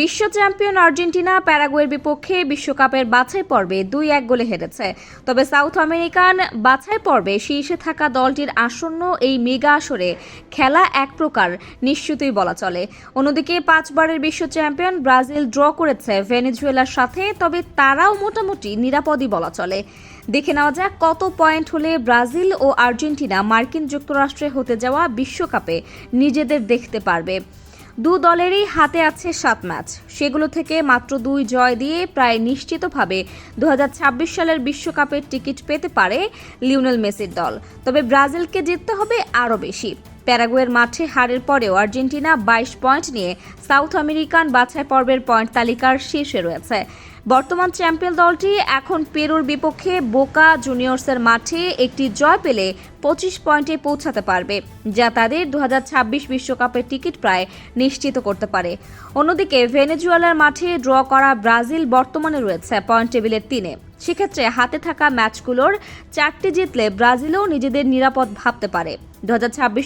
বিশ্ব champion Argentina প্যারাগুয়ের বিপক্ষে বিশ্বকাপের বাছাই পর্বে দুই এক গোলে হেরেছে। তবে সাউথ আমেরিকান বাছাই পর্বে শীর্ষে থাকা দলটির আসন্ন এই মেগা আসরে খেলা এক প্রকার নিশ্চিতই বলা চলে। অন্যদিকে পাঁচবারের বিশ্ব চ্যাম্পিয়ন ব্রাজিল ড্র করেছে ভেনেজুয়েলার সাথে, তবে তারাও মোটামুটি নিরাপদই বলা চলে। দেখে নেওয়া যাক কত পয়েন্ট হলে ব্রাজিল ও আর্জেন্টিনা মার্কিন যুক্তরাষ্ট্রে হতে যাওয়া বিশ্বকাপে নিজেদের দেখতে পারবে। দু দলেরই হাতে আছে সাত ম্যাচ। সেগুলো থেকে মাত্র দুই জয় দিয়ে প্রায় নিশ্চিতভাবে দু হাজার ছাব্বিশ সালের বিশ্বকাপের টিকিট পেতে পারে লিওনেল মেসির দল। তবে ব্রাজিলকে জিততে হবে আরও বেশি। প্যারাগুয়ের মাঠে হারের পরেও আর্জেন্টিনা বাইশ পয়েন্ট নিয়ে সাউথ আমেরিকান বাছাই পর্বের পয়েন্ট তালিকার শীর্ষে রয়েছে। বর্তমান চ্যাম্পিয়ন দলটি এখন পেরুর বিপক্ষে বোকা জুনিয়র্সের মাঠে একটি জয় পেলে পঁচিশ পয়েন্টে পৌঁছাতে পারবে, যা তাদের দু বিশ্বকাপের টিকিট প্রায় নিশ্চিত করতে পারে। অন্যদিকে ভেনেজুয়েলার মাঠে ড্র করা ব্রাজিল বর্তমানে রয়েছে পয়েন্ট টেবিলের তিনে। সেক্ষেত্রে হাতে থাকা ম্যাচগুলোর চারটি জিতলে ব্রাজিলও নিজেদের নিরাপদ ভাবতে পারে। দু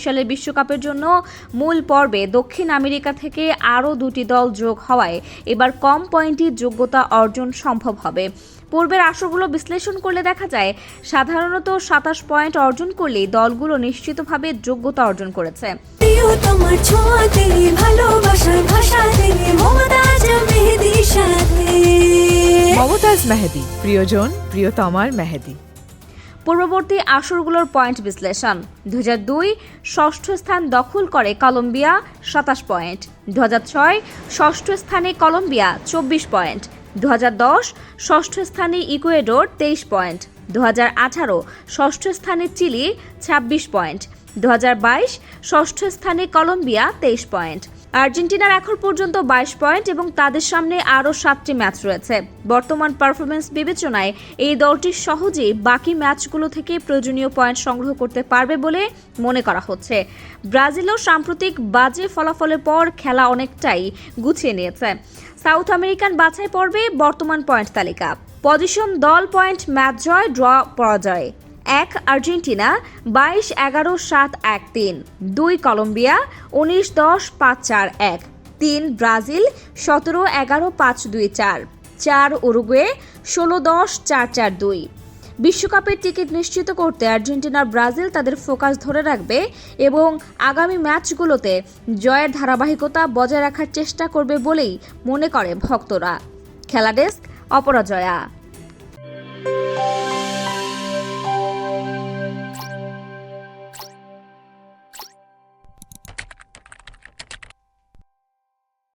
সালের বিশ্বকাপের জন্য মূল পর্বে দক্ষিণ আমেরিকা থেকে আরও দুটি দল যোগ হওয়ায় এবার কম পয়েন্টই যোগ্যতা অর্জন সম্ভব হবে। পূর্বের আসরগুলো বিশ্লেষণ করলে দেখা যায় সাধারণত সাতাশ পয়েন্ট অর্জন করলেই দলগুলো নিশ্চিতভাবে যোগ্যতা অর্জন করেছে। মমতাজ মেহেদি প্রিয়জন প্রিয়তমার মেহেদি। পূর্ববর্তী আসরগুলোর পয়েন্ট বিশ্লেষণ। দু দুই ষষ্ঠ স্থান দখল করে কলম্বিয়া সাতাশ পয়েন্ট। দু ছয় ষষ্ঠ স্থানে কলম্বিয়া চব্বিশ পয়েন্ট। দু দশ ষষ্ঠ স্থানে ইকুয়েডোর তেইশ পয়েন্ট। দু ষষ্ঠ স্থানে চিলি ছাব্বিশ পয়েন্ট। দু ষষ্ঠ স্থানে কলম্বিয়া তেইশ পয়েন্ট। আর্জেন্টিনার এখন পর্যন্ত বাইশ পয়েন্ট এবং তাদের সামনে আরও সাতটি ম্যাচ রয়েছে। বর্তমান পারফরমেন্স বিবেচনায় এই দলটি সহজেই বাকি ম্যাচগুলো থেকে প্রয়োজনীয় পয়েন্ট সংগ্রহ করতে পারবে বলে মনে করা হচ্ছে। ব্রাজিলও সাম্প্রতিক বাজে ফলাফলের পর খেলা অনেকটাই গুছিয়ে নিয়েছে। সাউথ আমেরিকান বাছাই পর্বে বর্তমান পয়েন্ট তালিকা। পজিশন দল পয়েন্ট ম্যাচ জয়, ড্র পরাজয়। এক, আর্জেন্টিনা বাইশ এগারো সাত এক তিন, দুই, কলম্বিয়া উনিশ দশ পাঁচ চার এক, তিন, ব্রাজিল সতেরো এগারো পাঁচ দুই চার চার, উরুগুয়ে ষোলো দশ চার চার দুই। বিশ্বকাপের টিকিট নিশ্চিত করতে আর্জেন্টিনার ব্রাজিল তাদের ফোকাস ধরে রাখবে এবং আগামী ম্যাচগুলোতে জয়ের ধারাবাহিকতা বজায় রাখার চেষ্টা করবে বলেই মনে করে ভক্তরা। খেলা ডেস্ক, অপরাজয়া।